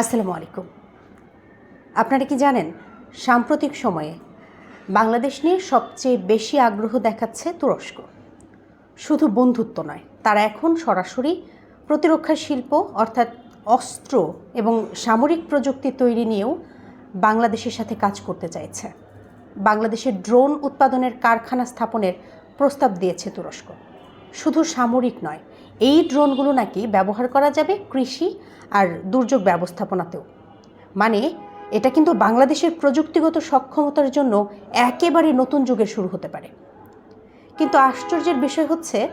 আসসালামু আলাইকুম। আপনারা কি জানেন, সাম্প্রতিক সময়ে বাংলাদেশ নিয়ে সবচেয়ে বেশি আগ্রহ দেখাচ্ছে তুরস্ক। শুধু বন্ধুত্ব নয়, তারা এখন সরাসরি প্রতিরক্ষা শিল্প, অর্থাৎ অস্ত্র এবং সামরিক প্রযুক্তি তৈরি নিয়েও বাংলাদেশের সাথে কাজ করতে চাইছে। বাংলাদেশের ড্রোন উৎপাদনের কারখানা স্থাপনের প্রস্তাব দিয়েছে তুরস্ক। শুধু সামরিক নয় এই ড্রোনগুলো নাকি ব্যবহার করা যাবে কৃষি আর দুর্যোগ ব্যবস্থাপনাতেও। মানে এটা কিন্তু বাংলাদেশের প্রযুক্তিগত সক্ষমতার জন্য একেবারে নতুন যুগের শুরু হতে পারে। কিন্তু আশ্চর্যের বিষয় হচ্ছে,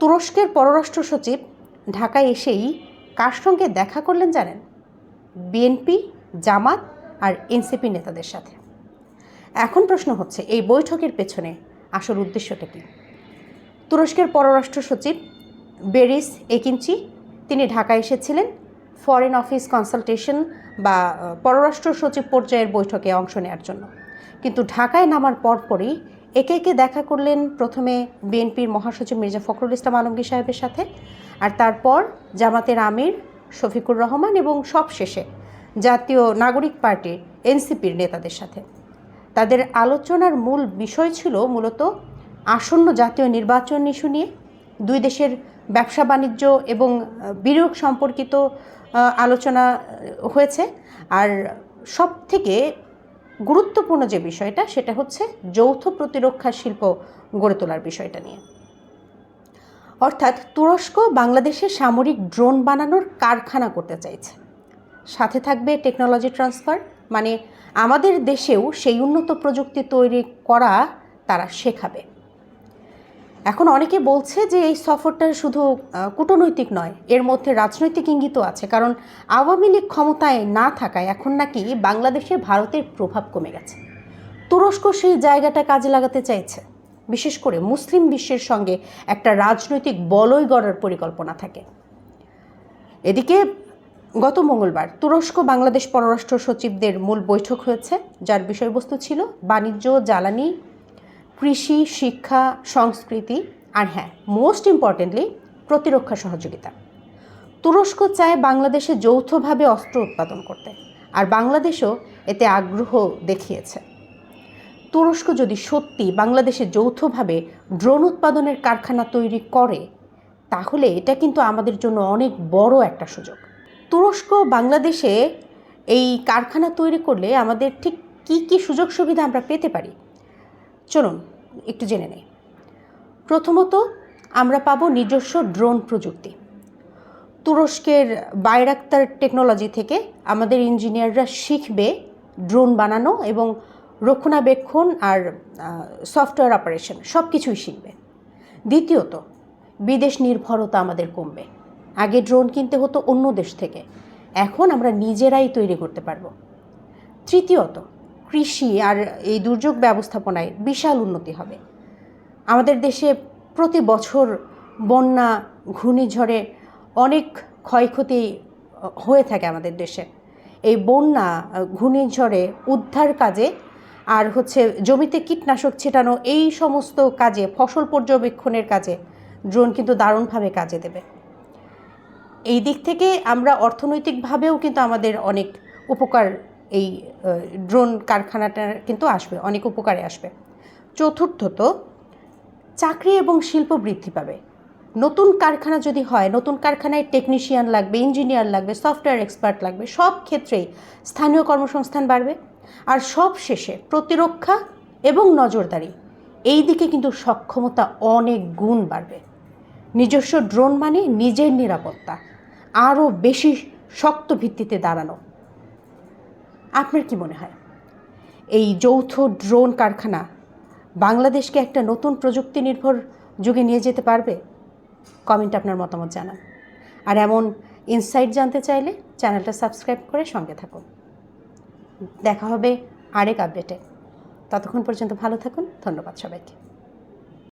তুরস্কের পররাষ্ট্র সচিব ঢাকায় এসেই কার সঙ্গে দেখা করলেন জানেন? বিএনপি, জামাত আর এনসিপি নেতাদের সাথে। এখন প্রশ্ন হচ্ছে, এই বৈঠকের পেছনে আসল উদ্দেশ্যটা কী? তুরস্কের পররাষ্ট্র সচিব বেরিস একিনচি তিনি ঢাকায় এসেছিলেন। ফরেন অফিস কনসালটেশন বা পররাষ্ট্র সচিব পর্যায়ের বৈঠকে অংশ নেওয়ার জন্য। কিন্তু ঢাকায় নামার পরপরই একে একে দেখা করলেন প্রথমে বিএনপির মহাসচিব মির্জা ফখরুল ইসলাম আলমগীর সাহেবের সাথে, আর তারপর জামাতের আমির শফিকুর রহমান এবং সবশেষে জাতীয় নাগরিক পার্টির এনসিপির নেতাদের সাথে। তাদের আলোচনার মূল বিষয় ছিল মূলত আসন্ন জাতীয় নির্বাচন ইস্যু নিয়ে। দুই দেশের ব্যবসা বাণিজ্য এবং বিনিয়োগ সম্পর্কিত আলোচনা হয়েছে। আর সব থেকে গুরুত্বপূর্ণ যে বিষয়টা, সেটা হচ্ছে যৌথ প্রতিরক্ষা শিল্প গড়ে তোলার বিষয়টা নিয়ে। অর্থাৎ তুরস্ক বাংলাদেশে সামরিক ড্রোন বানানোর কারখানা করতে চাইছে। সাথে থাকবে টেকনোলজি ট্রান্সফার মানে আমাদের দেশেও সেই উন্নত প্রযুক্তি তৈরি করা তারা শেখাবে। এখন অনেকে বলছে যে এই সফরটা শুধু কূটনৈতিক নয়, এর মধ্যে রাজনৈতিক ইঙ্গিতও আছে। কারণ আওয়ামী লীগ ক্ষমতায় না থাকায় এখন নাকি বাংলাদেশে ভারতের প্রভাব কমে গেছে। তুরস্ক সেই জায়গাটা কাজে লাগাতে চাইছে। বিশেষ করে মুসলিম বিশ্বের সঙ্গে একটা রাজনৈতিক বলয় গড়ার পরিকল্পনা থাকে। এদিকে গত মঙ্গলবার তুরস্ক বাংলাদেশ পররাষ্ট্র সচিবদের মূল বৈঠক হয়েছে, যার বিষয়বস্তু ছিল বাণিজ্য, জ্বালানি কৃষি, শিক্ষা, সংস্কৃতি আর হ্যাঁ মোস্ট ইম্পর্টেন্টলি প্রতিরক্ষা সহযোগিতা। তুরস্ক চায় বাংলাদেশে যৌথভাবে অস্ত্র উৎপাদন করতে, আর বাংলাদেশও এতে আগ্রহ দেখিয়েছে। তুরস্ক যদি সত্যি বাংলাদেশে যৌথভাবে ড্রোন উৎপাদনের কারখানা তৈরি করে, তাহলে এটা কিন্তু আমাদের জন্য অনেক বড় একটা সুযোগ। তুরস্ক বাংলাদেশে এই কারখানা তৈরি করলে আমাদের ঠিক কী কী সুযোগ সুবিধা আমরা পেতে পারি? চলুন, একটু জেনে নেই। প্রথমত, আমরা পাবো নিজস্ব ড্রোন প্রযুক্তি। তুরস্কের বাইরাক্তার টেকনোলজি থেকে আমাদের ইঞ্জিনিয়াররা শিখবে ড্রোন বানানো এবং রক্ষণাবেক্ষণ আর সফটওয়্যার অপারেশন সব কিছুই শিখবে। দ্বিতীয়ত, বিদেশ নির্ভরতা আমাদের কমবে। আগে ড্রোন কিনতে হতো অন্য দেশ থেকে। এখন আমরা নিজেরাই তৈরি করতে পারব। তৃতীয়ত কৃষি আর এই দুর্যোগ ব্যবস্থাপনায় বিশাল উন্নতি হবে। আমাদের দেশে প্রতি বছর বন্যা, ঘূর্ণিঝড়ে অনেক ক্ষয়ক্ষতি হয়ে থাকে আমাদের দেশে। এই বন্যা, ঘূর্ণিঝড়ে উদ্ধার কাজে আর হচ্ছে জমিতে কীটনাশক ছেটানো, এই সমস্ত কাজে, ফসল পর্যবেক্ষণের কাজে ড্রোন কিন্তু দারুণভাবে কাজে দেবে। এই দিক থেকে আমরা অর্থনৈতিকভাবেও কিন্তু আমাদের অনেক উপকার এই ড্রোন কারখানাটা কিন্তু আসবে, অনেক উপকারে আসবে। চতুর্থত, চাকরি এবং শিল্প বৃদ্ধি পাবে। নতুন কারখানা যদি হয়, নতুন কারখানায় টেকনিশিয়ান লাগবে ইঞ্জিনিয়ার লাগবে সফটওয়্যার এক্সপার্ট লাগবে, সব ক্ষেত্রেই স্থানীয় কর্মসংস্থান বাড়বে। আর সব শেষে প্রতিরক্ষা এবং নজরদারি, এই দিকে কিন্তু সক্ষমতা অনেক গুণ বাড়বে। নিজস্ব ড্রোন মানে নিজের নিরাপত্তা, আরও বেশি শক্ত ভিত্তিতে দাঁড়ানো। আপনার কি মনে হয়? এই যৌথ ড্রোন কারখানা বাংলাদেশকে একটা নতুন প্রযুক্তি নির্ভর যুগে নিয়ে যেতে পারবে? কমেন্ট আপনার মতামত জানান। আর এমন ইনসাইট জানতে চাইলে চ্যানেলটা সাবস্ক্রাইব করে সঙ্গে থাকুন। দেখা হবে আরেক আপডেটে। ততক্ষণ পর্যন্ত ভালো থাকুন। ধন্যবাদ সবাইকে।